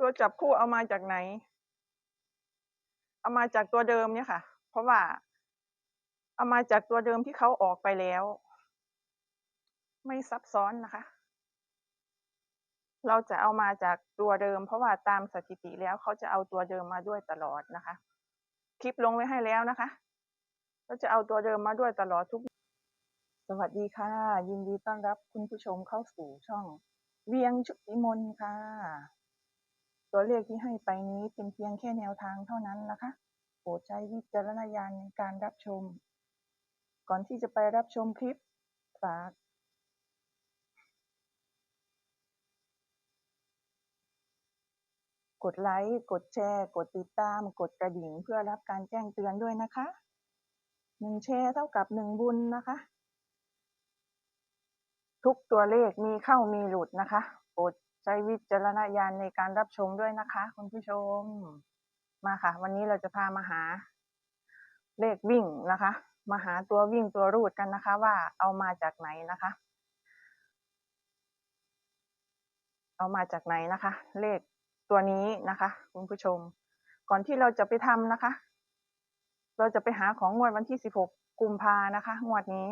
ตัวจับคู่เอามาจากไหน เอามาจากตัวเดิมเนี่ยค่ะ เพราะว่า เอามาจากตัวเดิมที่เขาออกไปแล้ว ไม่ซับซ้อนนะคะ เราจะเอามาจากตัวเดิม เพราะว่าตามสถิติแล้วเขาจะเอาตัวเดิมมาด้วยตลอดนะคะ คลิปลงไว้ให้แล้วนะคะเราจะเอาตัวเดิมมาด้วยตลอดทุก สวัสดีค่ะ ยินดีต้อนรับคุณผู้ชมเข้าสู่ช่อง เวียงชุติมนค่ะ ตัวเลขที่ให้ไปนี้เป็นเพียงแค่แนวทางเท่านั้นนะคะ โปรดใช้วิจารณญาณในการรับชม ก่อนที่จะไปรับชมคลิป ฝากกดไลค์ กดแชร์ กดติดตาม กดกระดิ่งเพื่อรับการแจ้งเตือนด้วยนะคะหนึ่งแชร์เท่ากับหนึ่งบุญนะคะ ทุกตัวเลขมีเข้ามีหลุดนะคะ โปรด ใช้วิจารณญาณในการรับชมด้วยนะคะ คุณผู้ชม มาค่ะ วันนี้เราจะพามาหา เลขวิ่งนะคะ มาหาตัววิ่งตัวรูดกันนะคะ ว่าเอามาจากไหนนะคะ เอามาจากไหนนะคะ เลขตัวนี้นะคะ คุณผู้ชม ก่อนที่เราจะไปทำนะคะ เราจะไปหาของงวดวันที่ 16 กุมภานะคะ งวดนี้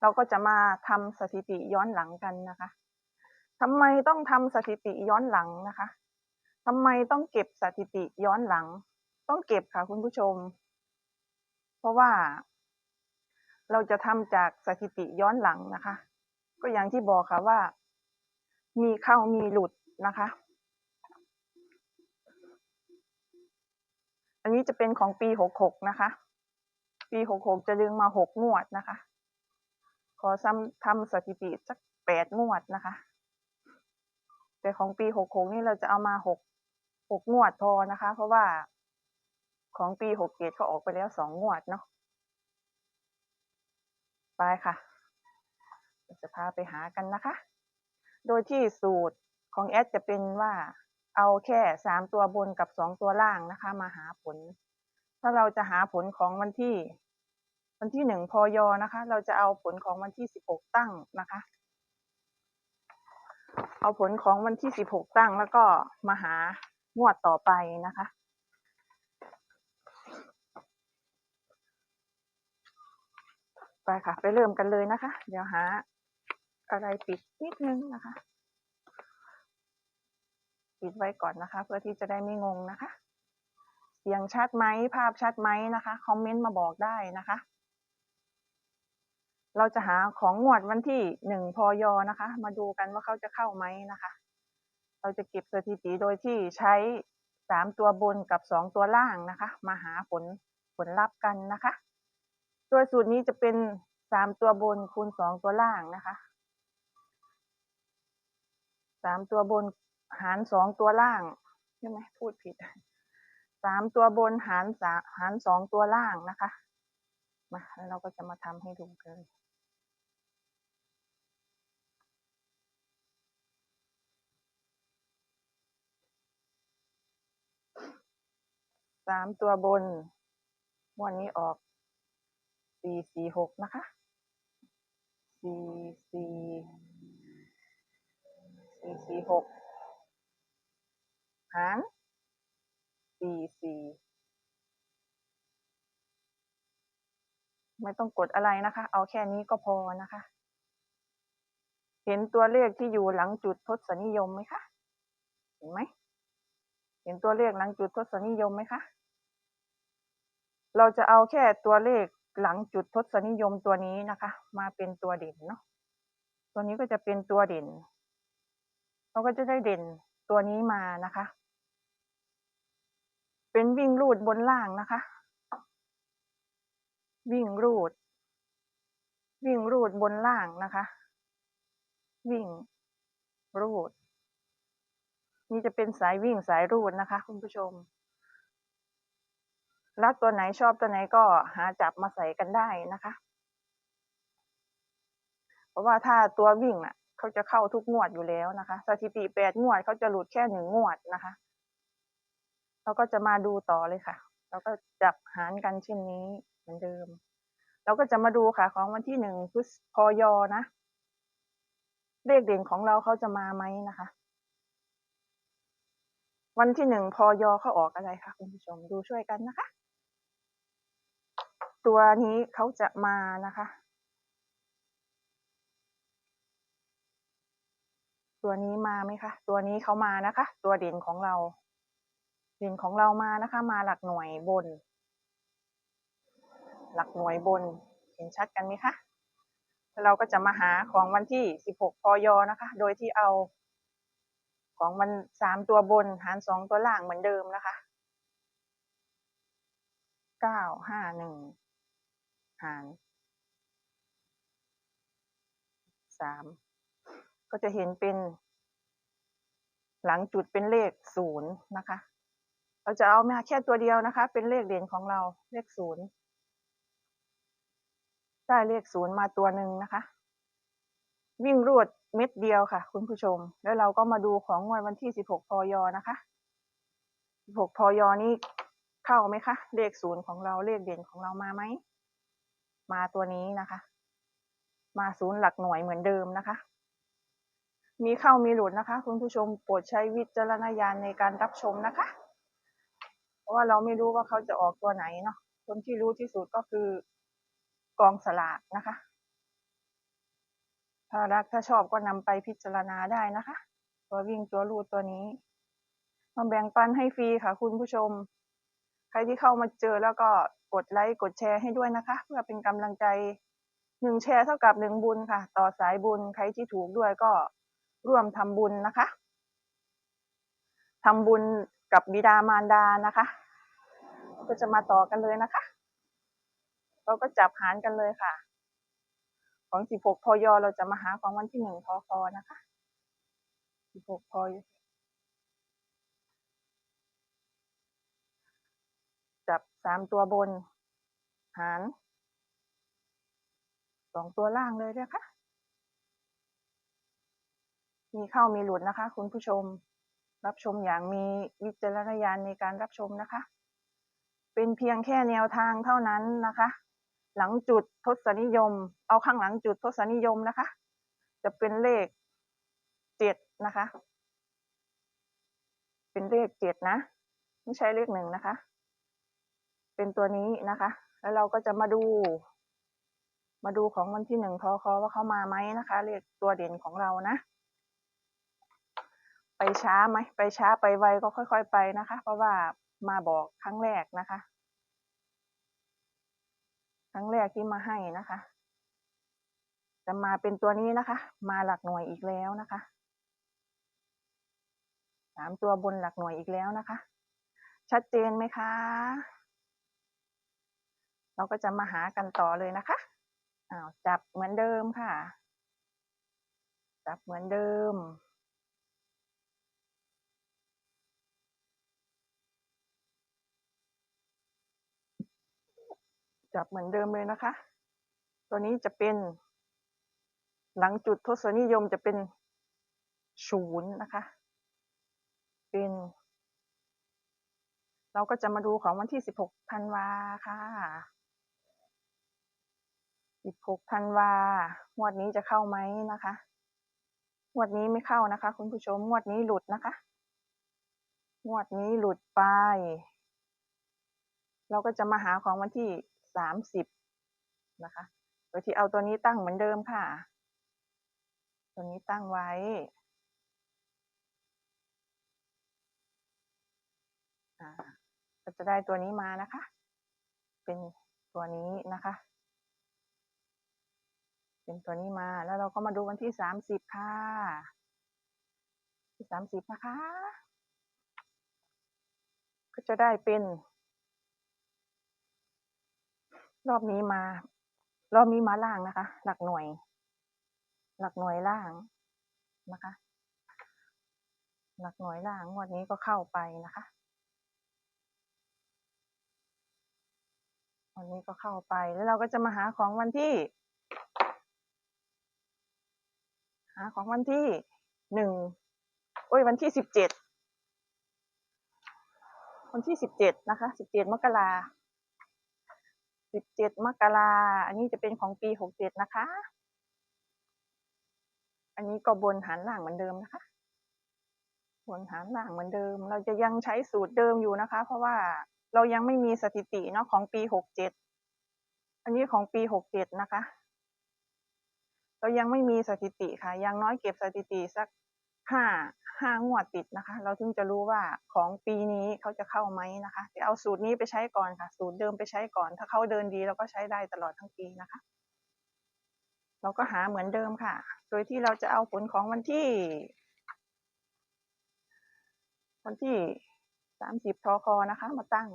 เราก็จะมาทำสถิติย้อนหลังกันนะคะ ทำไมต้องทำสถิติย้อนหลังนะคะทำไมต้องเก็บสถิติย้อนหลัง ต้องเก็บค่ะคุณผู้ชม เพราะว่า เราจะทำจากสถิติย้อนหลังนะคะ ก็อย่างที่บอกค่ะว่า มีเข้ามีหลุดนะคะ อันนี้จะเป็นของปีหกหกนะคะ ปีหกหกจะดึงมาหกงวดนะคะ ขอซ้ำทำสถิติสักแปดงวดนะคะ แต่ของปีหกหกนี่เราจะเอามาหกหกงวดพอนะคะ เพราะว่าของปีหกเจ็ดเขาออกไปแล้วสองงวดเนาะไปค่ะจะพาไปหากันนะคะ โดยที่สูตรของแอดจะเป็นว่าเอาแค่สามตัวบนกับสองตัวล่างนะคะ มาหาผล ถ้าเราจะหาผลของวันที่ วันที่หนึ่งพอยนะคะ เราจะเอาผลของวันที่สิบหกตั้งนะคะ เอาผลของวันที่สิบหกตั้งแล้วก็มาหางวดต่อไปนะคะไปค่ะ ไปเริ่มกันเลยนะคะ เดี๋ยวหา อะไรปิดนิดนึงนะคะ ปิดไว้ก่อนนะคะ เพื่อที่จะได้ไม่งงนะคะ เสียงชัดไหมภาพชัดไหมนะคะ คอมเมนต์มาบอกได้นะคะ เราจะหาของงวดวันที่หนึ่งพอยนะคะ มาดูกันว่าเขาจะเข้าไหมนะคะ เราจะเก็บสถิติโดยที่ใช้สามตัวบนกับสองตัวล่างนะคะ มาหาผลผลลัพธ์กันนะคะตัวสูตรนี้จะเป็นสามตัวบนคูณสองตัวล่างนะคะสามตัวบนหารสองตัวล่างใช่ไหมพูดผิดสามตัวบนหารสาหารสองตัวล่างนะคะมาแล้วเราก็จะมาทำให้ดูกันเลย สามตัวบนวันนี้ออกสี่สี่หกนะคะสี่สี่สี่สี่หกหารสี่สี่ไม่ต้องกดอะไรนะคะ เอาแค่นี้ก็พอนะคะ เห็นตัวเลขที่อยู่หลังจุดทศนิยมไหมคะ เห็นไหม เห็นตัวเลขหลังจุดทศนิยมไหมคะ เราจะเอาแค่ตัวเลขหลังจุดทศนิยมตัวนี้นะคะ มาเป็นตัวเด่นเนาะตัวนี้ก็จะเป็นตัวเด่น เราก็จะได้เด่นตัวนี้มานะคะ เป็นวิ่งรูดบนล่างนะคะ วิ่งรูด วิ่งรูดบนล่างนะคะ วิ่งรูด นี่จะเป็นสายวิ่งสายรูดนะคะ คุณผู้ชม รักตัวไหนชอบตัวไหนก็หาจับมาใส่กันได้นะคะ เพราะว่าถ้าตัววิ่งน่ะ เขาจะเข้าทุกงวดอยู่แล้วนะคะ สถิติแปดงวดเขาจะหลุดแค่หนึ่งงวดนะคะเราก็จะมาดูต่อเลยค่ะ เราก็จับหารกันเช่นนี้เหมือนเดิม เราก็จะมาดูค่ะ ของวันที่หนึ่งพฤษพยนะ เลขเด่นของเราเขาจะมาไหมนะคะ วันที่หนึ่งพยอเขาออกอะไรคะคุณผู้ชมดูช่วยกันนะคะ ตัวนี้เขาจะมานะคะ ตัวนี้มาไหมคะ ตัวนี้เขามานะคะ ตัวเด่นของเรา เด่นของเรามานะคะ มาหลักหน่วยบน หลักหน่วยบน เห็นชัดกันไหมคะแล้วเราก็จะมาหาของวันที่ 16 พยอนะคะ โดยที่เอา ของมันสามตัวบนหารสองตัวล่างเหมือนเดิมนะคะเก้า หางหารสามก็จะเห็นเป็น หลังจุดเป็นเลขศูนย์นะคะ เราจะเอามาแค่ตัวเดียวนะคะ เป็นเลขเด่นของเราเลขศูนย์ได้เลขศูนย์มาตัวหนึ่งนะคะ วิ่งรวดเม็ดเดียวค่ะ คุณผู้ชม แล้วเราก็มาดูของงวดวันที่ 16 พย นะคะ 16 พย นี่เข้าไหมคะ เลขศูนย์ของเราเลขเด่นของเรามาไหม มาตัวนี้นะคะ มาศูนย์หลักหน่วยเหมือนเดิมนะคะ มีเข้ามีหลุดนะคะ คุณผู้ชมโปรดใช้วิจารณญาณในการรับชมนะคะ เพราะว่าเราไม่รู้ว่าเขาจะออกตัวไหนเนาะคนที่รู้ที่สุดก็คือกองสลากนะคะ ถ้ารักถ้าชอบก็นำไปพิจารณาได้นะคะ ตัววิ่งตัวรูดตัวนี้มาแบ่งปันให้ฟรีค่ะ คุณผู้ชม ใครที่เข้ามาเจอแล้วก็ กดไลค์กดแชร์ให้ด้วยนะคะ เพื่อเป็นกำลังใจหนึ่งแชร์เท่ากับหนึ่งบุญค่ะ ต่อสายบุญใครที่ถูกด้วยก็ร่วมทำบุญนะคะทำบุญกับบิดามารดานะคะ ก็จะมาต่อกันเลยนะคะ เราก็จับหารกันเลยค่ะ ของ16พยเราจะมาหาของวันที่1พคนะคะ16พย จับ3ตัวบน หาร2ตัวล่างเลยนะคะ มีเข้ามีหลุดนะคะ คุณผู้ชม รับชมอย่างมีวิจารณญาณในการรับชมนะคะ เป็นเพียงแค่แนวทางเท่านั้นนะคะ หลังจุดทศนิยม เอาข้างหลังจุดทศนิยมนะคะ จะเป็นเลขเจ็ดนะคะ เป็นเลขเจ็ดนะ ไม่ใช่เลขหนึ่งนะคะ เป็นตัวนี้นะคะ แล้วเราก็จะมาดู มาดูของวันที่หนึ่งพอคอว่าเขามาไหมนะคะเลขตัวเด่นของเรานะ ไปช้าไหมไปช้าไปไวก็ค่อย ๆ ไปนะคะ เพราะว่ามาบอกครั้งแรกนะคะ ครั้งแรกที่มาให้นะคะจะมาเป็นตัวนี้นะคะ มาหลักหน่วยอีกแล้วนะคะสามตัวบนหลักหน่วยอีกแล้วนะคะ ชัดเจนไหมคะ เราก็จะมาหากันต่อเลยนะคะอ้าวจับเหมือนเดิมค่ะ จับเหมือนเดิม จับเหมือนเดิมเลยนะคะ ตัวนี้จะเป็น หลังจุดทศนิยมจะเป็นศูนย์นะคะ เป็น เราก็จะมาดูของวันที่สิบหกธันวาค่ะ สิบหกธันวางวดนี้จะเข้าไหมนะคะ งวดนี้ไม่เข้านะคะ คุณผู้ชม งวดนี้หลุดนะคะ งวดนี้หลุดไป เราก็จะมาหาของวันที่สามสิบนะคะ โดยที่เอาตัวนี้ตั้งเหมือนเดิมค่ะ ตัวนี้ตั้งไว้ก็จะได้ตัวนี้มานะคะ เป็นตัวนี้นะคะ เป็นตัวนี้มา แล้วเราก็มาดูวันที่สามสิบค่ะที่สามสิบนะคะ ก็จะได้เป็น รอบนี้มา รอบนี้มาล่างนะคะ หลักหน่วย หลักหน่วยล่างนะคะ หลักหน่วยล่างงวันนี้ก็เข้าไปนะคะวันนี้ก็เข้าไปแล้วเราก็จะมาหาของวันที่ ของวันที่หนึ่งโอ้ยวันที่สิบเจ็ดวันที่สิบเจ็ดนะคะสิบเจ็ดมกราสิบเจ็ดมกราอันนี้จะเป็นของปีหกเจ็ดนะคะ อันนี้ก็บนหันหล่างเหมือนเดิมนะคะผลหารล่างเหมือนเดิม เราจะยังใช้สูตรเดิมอยู่นะคะ เพราะว่าเรายังไม่มีสถิติเนาะของปีหกเจ็ดอันนี้ของปีหกเจ็ดนะคะ เรายังไม่มีสถิติค่ะ ยังน้อยเก็บสถิติสักห้าห้างวดติดนะคะ เราถึงจะรู้ว่าของปีนี้เขาจะเข้าไหมนะคะจะเอาสูตรนี้ไปใช้ก่อนค่ะ สูตรเดิมไปใช้ก่อน ถ้าเขาเดินดีเราก็ใช้ได้ตลอดทั้งปีนะคะ เราก็หาเหมือนเดิมค่ะ โดยที่เราจะเอาผลของวันที่ วันที่สามสิบทอคอนะคะ มาตั้ง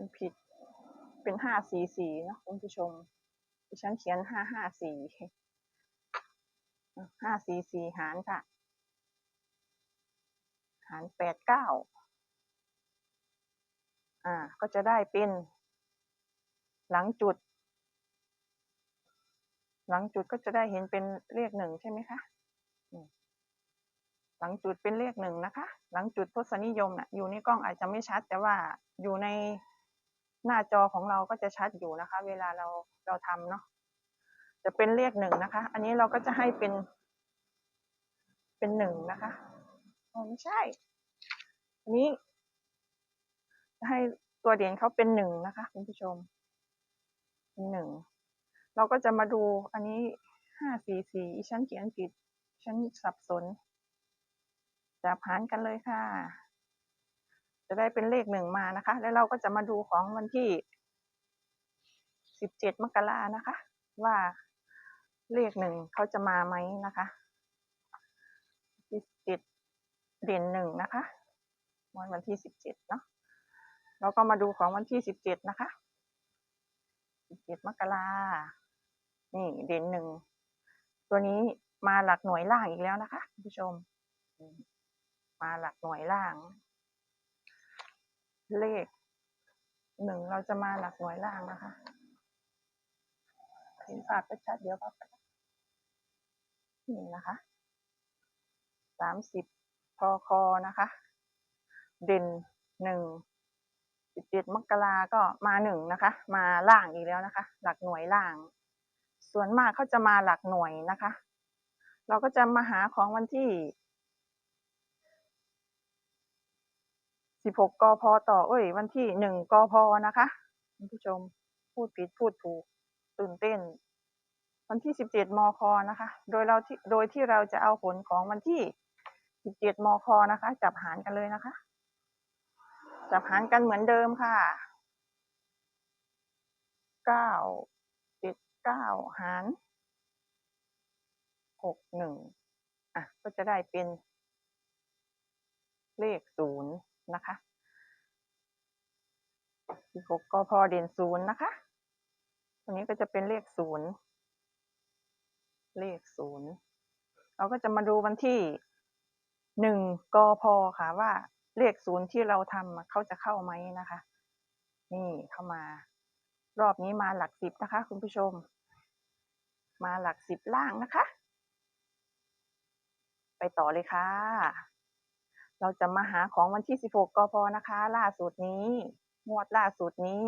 ยนผิด เป็นห้าสี่สี่นะคุณผู้ชมดิฉันเขียนห้าห้าสี่ห้าสี่สี่หารค่ะ หารแปดเก้าอ่า ก็จะได้เป็น หลังจุด หลังจุดก็จะได้เห็นเป็นเลขหนึ่งใช่ไหมคะหลังจุดเป็นเลขหนึ่งนะคะ หลังจุดทศนิยมน่ะ อยู่ในกล้องอาจจะไม่ชัด แต่ว่าอยู่ใน หน้าจอของเราก็จะชัดอยู่นะคะ เวลาเราเราทำเนาะจะเป็นเลขหนึ่งนะคะ อันนี้เราก็จะให้เป็น เป็นหนึ่งนะคะอ๋อไม่ใช่ อันนี้ ให้ตัวเด่นเขาเป็นหนึ่งนะคะคุณผู้ชม เป็นหนึ่ง เราก็จะมาดูอันนี้ห้าสี่สี่อีฉันเขียนผิดฉันสับสนจับหารกันเลยค่ะ จะได้เป็นเลขหนึ่งมานะคะ แล้วเราก็จะมาดูของวันที่สิบเจ็ดมกรานะคะ ว่าเลขหนึ่งเขาจะมาไหมนะคะสิบเจ็ดเด่นหนึ่งนะคะวันวันที่สิบเจ็ดเนาะเราก็มาดูของวันที่สิบเจ็ดนะคะสิบเจ็ดมกรานี่เด่นหนึ่งตัวนี้มาหลักหน่วยล่างอีกแล้วนะคะคุณผู้ชม มาหลักหน่วยล่าง เลขหนึ่งเราจะมาหลักหน่วยล่างนะคะเห็นภาพชัดเดี๋ยวครับนี่นะคะสามสิบพอคอนะคะ เด่นหนึ่งสิบเจ็ดมกราก็มาหนึ่งนะคะ มาล่างอีกแล้วนะคะ หลักหน่วยล่าง ส่วนมากเขาจะมาหลักหน่วยนะคะ เราก็จะมาหาของวันที่ สิบหกกพต่อ เอ้ย วันที่หนึ่งกพนะคะคุณผู้ชมพูดผิดพูดถูกตื่นเต้น วันที่สิบเจ็ดมคนะคะ โดยเราที่โดยที่เราจะเอาผลของวันที่สิบเจ็ดมคนะคะ จับหารกันเลยนะคะ จับหารกันเหมือนเดิมค่ะเก้าเจ็ดเก้าหารหกหนึ่งอะก็จะได้เป็นเลขศูนย์ นะคะสิบหกก็พอเด่นศูนย์นะคะตัวนี้ก็จะเป็นเลขศูนย์เลขศูนย์เราก็จะมาดูวันที่หนึ่งกพค่ะว่าเลขศูนย์ที่เราทำเขาจะเข้าไหมนะคะ นี่เข้ามารอบนี้มาหลักสิบนะคะ คุณผู้ชม มาหลักสิบล่างนะคะ ไปต่อเลยค่ะ เราจะมาหาของวันที่ 16 กพนะคะ ล่าสุดนี้งวดล่าสุดนี้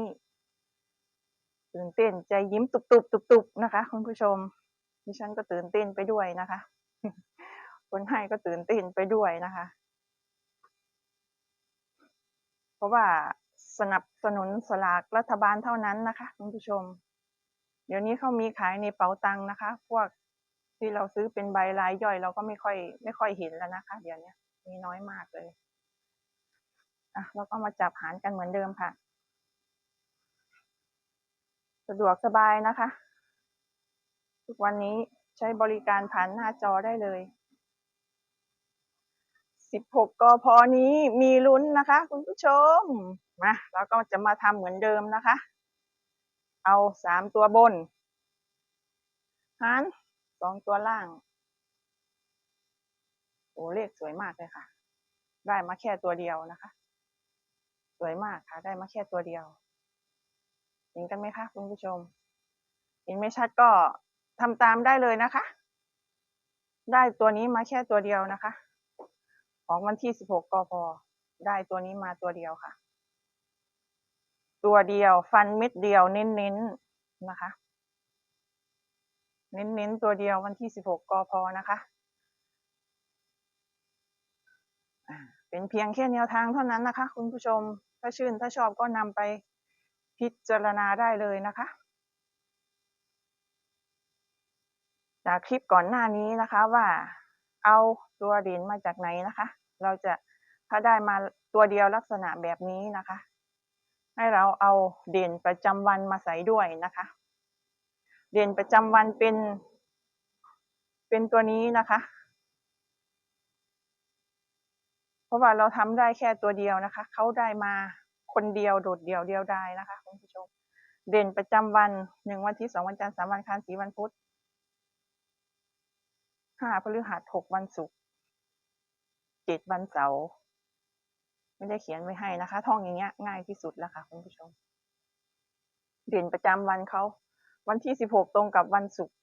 ตื่นเต้นใจยิ้มตุบตุบตุบตุบนะคะ คุณผู้ชมดิฉันก็ตื่นเต้นไปด้วยนะคะ คนให้ก็ตื่นเต้นไปด้วยนะคะ เพราะว่าสนับสนุนสลากรัฐบาลเท่านั้นนะคะ คุณผู้ชม เดี๋ยวนี้เขามีขายในเป๋าตังนะคะ พวกที่เราซื้อเป็นใบรายย่อยเราก็ไม่ค่อย ไม่ค่อยเห็นแล้วนะคะ เดี๋ยวนี้ มีน้อยมากเลยอะเราก็มาจับหารกันเหมือนเดิมค่ะ สะดวกสบายนะคะ ทุกวันนี้ใช้บริการผ่านหน้าจอได้เลย 16กพอนี้มีลุ้นนะคะ คุณผู้ชม มาเราก็จะมาทำเหมือนเดิมนะคะ เอาสามตัวบน หารสองตัวล่าง โอ้เลขสวยมากเลยค่ะ ได้มาแค่ตัวเดียวนะคะ สวยมากค่ะ ได้มาแค่ตัวเดียวเห็นกันไหมคะคุณผู้ชมเห็นไม่ชัดก็ทำตามได้เลยนะคะ ได้ตัวนี้มาแค่ตัวเดียวนะคะ ของวันที่ 16 กพ ได้ตัวนี้มาตัวเดียวค่ะ ตัวเดียวฟันเม็ดเดียวเน้นๆนะคะ เน้นๆตัวเดียววันที่สิบหกกพ นะคะ เป็นเพียงแค่แนวทางเท่านั้นนะคะ คุณผู้ชม ถ้าชื่นถ้าชอบก็นำไปพิจารณาได้เลยนะคะ จากคลิปก่อนหน้านี้นะคะว่าเอาตัวเด่นมาจากไหนนะคะ เราจะถ้าได้มาตัวเดียวลักษณะแบบนี้นะคะ ให้เราเอาเด่นประจำวันมาใส่ด้วยนะคะ เด่นประจำวันเป็น เป็นตัวนี้นะคะ เพ ราะว่าเราทำได้แค่ตัวเดียวนะคะ เขาได้มาคนเดียวโดดเดี่ยวเดียวได้นะคะคุณผู้ชม เด่นประจำวันหนึ่งวันที่สองวันจันทร์สามวันคันสีวันพุธห้าพฤหัสหกวันศุกร์เจ็ดวันเสาร์ไม่ได้เขียนไว้ให้นะคะ ท่องอย่างเงี้ย ง่ายที่สุดแล้วค่ะคุณผู้ชม เด่นประจำวันเขาวันที่สิบหกตรงกับวันศุกร์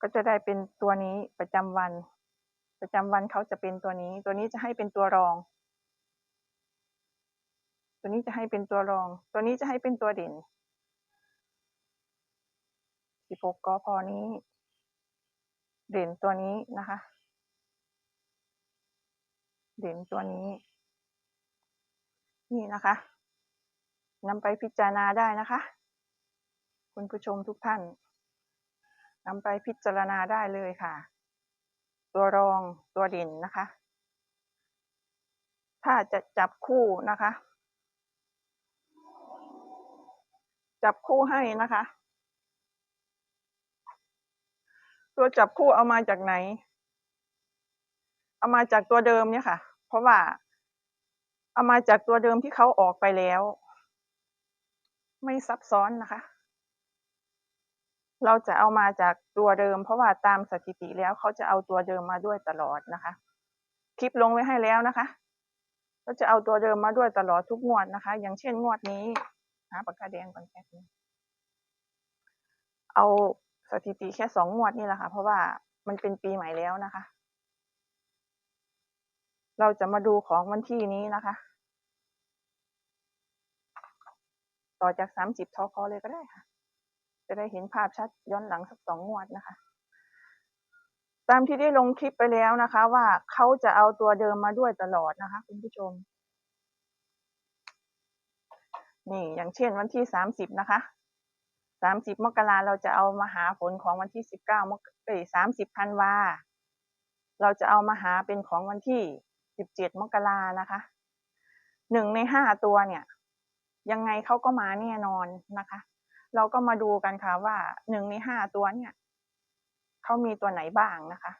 ก็จะได้เป็นตัวนี้ประจำวัน ประจำวันเขาจะเป็นตัวนี้ ตัวนี้จะให้เป็นตัวรอง ตัวนี้จะให้เป็นตัวรอง ตัวนี้จะให้เป็นตัวเด่นสิบหกกพอนี้ เด่นตัวนี้นะคะ เด่นตัวนี้ นี่นะคะนำไปพิจารณาได้นะคะ คุณผู้ชมทุกท่านนำไปพิจารณาได้เลยค่ะ ตัวรองตัวเด่นนะคะ ถ้าจะจับคู่นะคะ จับคู่ให้นะคะ ตัวจับคู่เอามาจากไหน เอามาจากตัวเดิมเนี่ยค่ะ เพราะว่า เอามาจากตัวเดิมที่เขาออกไปแล้ว ไม่ซับซ้อนนะคะ เราจะเอามาจากตัวเดิม เพราะว่าตามสถิติแล้วเขาจะเอาตัวเดิมมาด้วยตลอดนะคะ คลิปลงไว้ให้แล้วนะคะก็จะเอาตัวเดิมมาด้วยตลอดทุกงวดนะคะ อย่างเช่นงวดนี้หาปากกาแดงก่อนแป๊บนึงเอาสถิติแค่สองงวดนี่แหละค่ะ เพราะว่ามันเป็นปีใหม่แล้วนะคะ เราจะมาดูของวันที่นี้นะคะ ต่อจากสามสิบทอคอเลยก็ได้ค่ะ จะได้เห็นภาพชัดย้อนหลังสักสองงวดนะคะ ตามที่ได้ลงคลิปไปแล้วนะคะ ว่าเขาจะเอาตัวเดิมมาด้วยตลอดนะคะ คุณผู้ชม นี่อย่างเช่นวันที่สามสิบนะคะสามสิบมกราเราจะเอามาหาผลของวันที่สิบเก้ามกเอ้ยสามสิบธันวาเราจะเอามาหาเป็นของวันที่สิบเจ็ดมกรานะคะหนึ่งในห้าตัวเนี่ย ยังไงเขาก็มาแน่นอนนะคะ เราก็มาดูกันค่ะว่าหนึ่งในห้าตัวเนี่ยเขามีตัวไหนบ้างนะคะ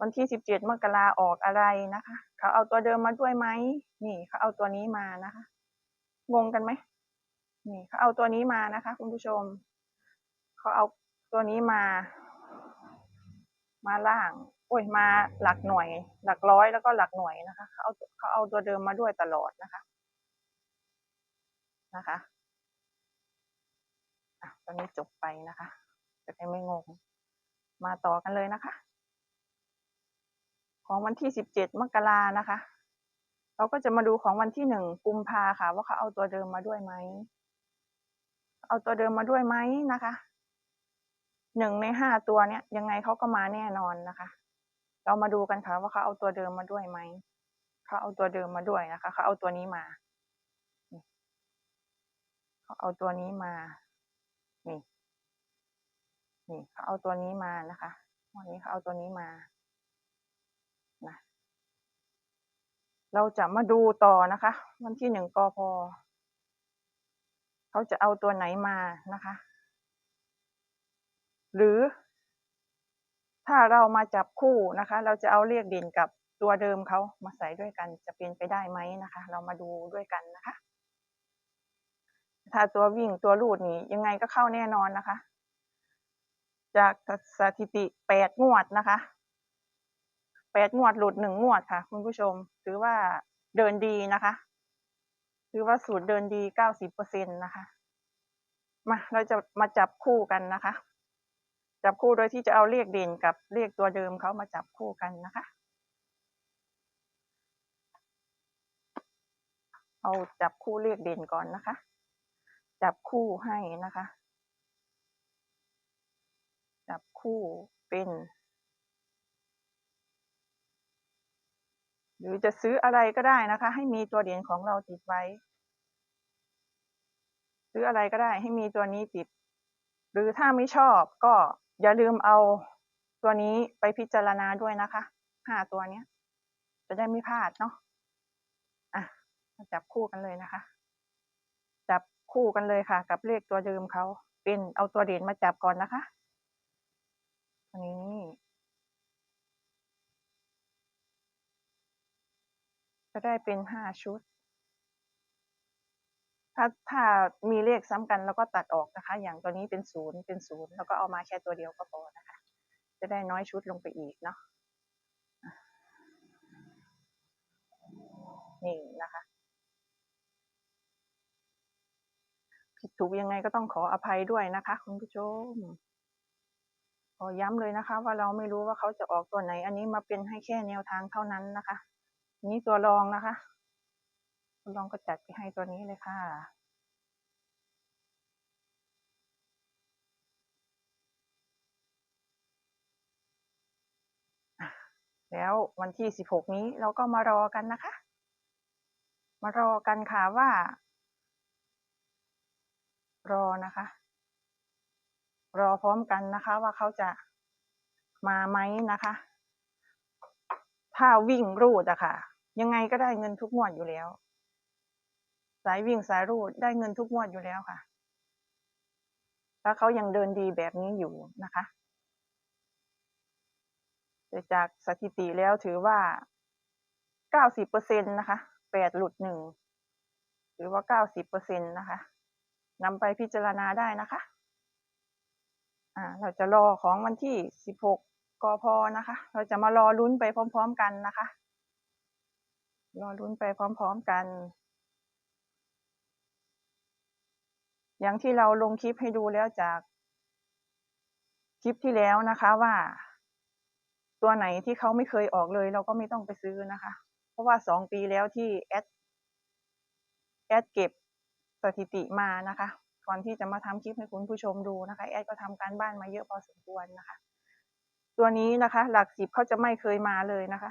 วันที่สิบเจ็ดมกราออกอะไรนะคะเขาเอาตัวเดิมมาด้วยไหมนี่เขาเอาตัวนี้มานะคะงงกันไหมนี่เขาเอาตัวนี้มานะคะ คุณผู้ชมเขาเอาตัวนี้มา มาล่างโอ้ยมาหลักหน่วย หลักร้อยแล้วก็หลักหน่วยนะคะเขาเอาเขาเอาตัวเดิมมาด้วยตลอดนะคะ นะคะ ตอนนี้จบไปนะคะจะได้ไม่งง มาต่อกันเลยนะคะ ของวันที่สิบเจ็ดมกรานะคะ เราก็จะมาดูของวันที่หนึ่งกุมภาค่ะ ว่าเขาเอาตัวเดิมมาด้วยไหม เอาตัวเดิมมาด้วยไหมนะคะหนึ่งในห้าตัวเนี้ยยังไงเขาก็มาแน่นอนนะคะ เรามาดูกันค่ะว่าเขาเอาตัวเดิมมาด้วยไหมเขาเอาตัวเดิมมาด้วยนะคะเขาเอาตัวนี้มาเขาเอาตัวนี้มา นี่ นี่เขาเอาตัวนี้มานะคะ วันนี้เขาเอาตัวนี้มา นะ เราจะมาดูต่อนะคะ วันที่หนึ่งกพเขาจะเอาตัวไหนมานะคะ หรือ ถ้าเรามาจับคู่นะคะ เราจะเอาเรียกเด่นกับตัวเดิมเขามาใส่ด้วยกันจะเป็นไปได้ไหมนะคะ เรามาดูด้วยกันนะคะ ถ้าตัววิ่งตัวลูดนี่ยังไงก็เข้าแน่นอนนะคะ จากสถิติแปดงวดนะคะแปดงวดหลุดหนึ่งงวดค่ะ คุณผู้ชม ถือว่าเดินดีนะคะ ถือว่าสูตรเดินดีเก้าสิบเปอร์เซ็นตนะคะ มาเราจะมาจับคู่กันนะคะ จับคู่โดยที่จะเอาเลขเด่นกับเลขตัวเดิมเขามาจับคู่กันนะคะ เอเอาจับคู่เลขเด่นก่อนนะคะ จับคู่ให้นะคะ จับคู่เป็น หรือจะซื้ออะไรก็ได้นะคะ ให้มีตัวเด่นของเราติดไว้ ซื้ออะไรก็ได้ให้มีตัวนี้ติด หรือถ้าไม่ชอบก็อย่าลืมเอาตัวนี้ไปพิจารณาด้วยนะคะห้าตัวเนี้ย จะได้ไม่พลาดเนาะอะจับคู่กันเลยนะคะ จับ คู่กันเลยค่ะ กับเลขตัวเดิมเขา เป็นเอาตัวเด่นมาจับก่อนนะคะตัวนี้จะได้เป็นห้าชุด ถ้าถ้ามีเลขซ้ำกันแล้วก็ตัดออกนะคะ อย่างตัวนี้เป็นศูนย์เป็นศูนย์แล้วก็เอามาแค่ตัวเดียวก็พอนะคะ จะได้น้อยชุดลงไปอีกเนาะอะนี่นะคะ ผิดถูกยังไงก็ต้องขออภัยด้วยนะคะ คุณผู้ชมขอย้ำเลยนะคะ ว่าเราไม่รู้ว่าเขาจะออกตัวไหน อันนี้มาเป็นให้แค่แนวทางเท่านั้นนะคะนนี้ตัวรองนะคะตัวรองก็จัดไปให้ตัวนี้เลยค่ะแล้ววันที่สิบหกนี้เราก็มารอกันนะคะ มารอกันค่ะว่า รอนะคะ รอพร้อมกันนะคะ ว่าเขาจะมาไหมนะคะ ถ้าวิ่งรูดอะค่ะ ยังไงก็ได้เงินทุกงวดอยู่แล้ว สายวิ่งสายรูดได้เงินทุกงวดอยู่แล้วค่ะ ถ้าเขายังเดินดีแบบนี้อยู่นะคะแต่จากสถิติแล้วถือว่าเก้าสิบเปอร์เซ็นตนะคะแปดหลุดหนึ่งหรือว่าเก้าสิบเปอร์เซ็นตนะคะ นำไปพิจารณาได้นะคะอ่าเราจะรอของวันที่สิบหกกพนะคะ เราจะมารอลุ้นไปพร้อม ๆ กันนะคะ รอลุ้นไปพร้อม ๆ กัน อย่างที่เราลงคลิปให้ดูแล้วจากคลิปที่แล้วนะคะว่า ตัวไหนที่เขาไม่เคยออกเลย เราก็ไม่ต้องไปซื้อนะคะ เพราะว่าสองปีแล้วที่แอดแอดเก็บ สถิติมานะคะ ก่อนที่จะมาทำคลิปให้คุณผู้ชมดูนะคะแอดก็ทำการบ้านมาเยอะพอสมควรนะคะ ตัวนี้นะคะ หลักสิบเขาจะไม่เคยมาเลยนะคะ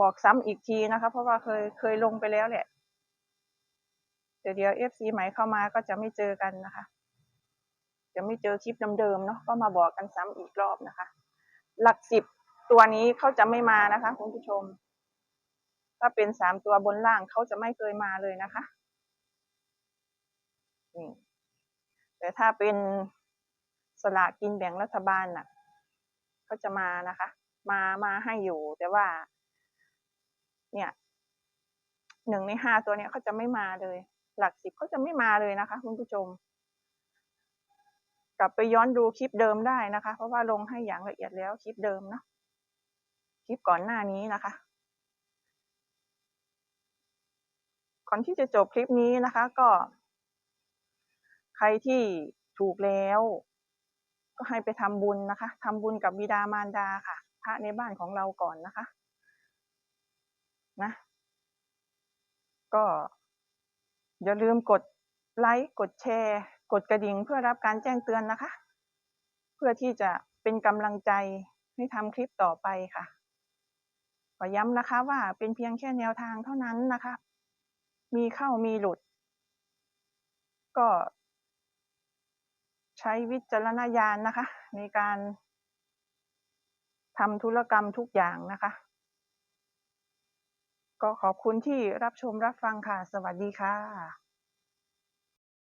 บอกซ้ำอีกทีนะคะ เพราะว่าเคยเคยลงไปแล้วแหละเดี๋ยวเดี๋ยวเอฟซีใหม่เข้ามาก็จะไม่เจอกันนะคะ จะไม่เจอคลิปเดิมๆเนาะก็มาบอกกันซ้ำอีกรอบนะคะ หลักสิบตัวนี้เขาจะไม่มานะคะคุณผู้ชม ถ้าเป็นสามตัวบนล่างเขาจะไม่เคยมาเลยนะคะ นี่แต่ถ้าเป็นสลากกินแบ่งรัฐบาลน่ะเขาจะมานะคะ มามาให้อยู่แต่ว่า เนี่ยหนึ่งในห้าตัวเนี้ยเขาจะไม่มาเลย หลักสิบเขาจะไม่มาเลยนะคะคุณผู้ชม กลับไปย้อนดูคลิปเดิมได้นะคะ เพราะว่าลงให้อย่างละเอียดแล้วคลิปเดิมเนาะคลิปก่อนหน้านี้นะคะก่อนที่จะจบคลิปนี้นะคะ ก็ ใครที่ถูกแล้ว ก็ให้ไปทำบุญนะคะทำบุญกับบิดามารดาค่ะ พระในบ้านของเราก่อนนะคะ นะ ก็อย่าลืมกดไลค์กดแชร์ กดกระดิ่งเพื่อรับการแจ้งเตือนนะคะ เพื่อที่จะเป็นกำลังใจให้ทำคลิปต่อไปค่ะขอย้ำนะคะว่าเป็นเพียงแค่แนวทางเท่านั้นนะคะ มีเข้ามีหลุด ก็ ใช้วิจารณญาณนะคะ ในการทำธุรกรรมทุกอย่างนะคะ ก็ขอบคุณที่รับชมรับฟังค่ะ สวัสดีค่ะ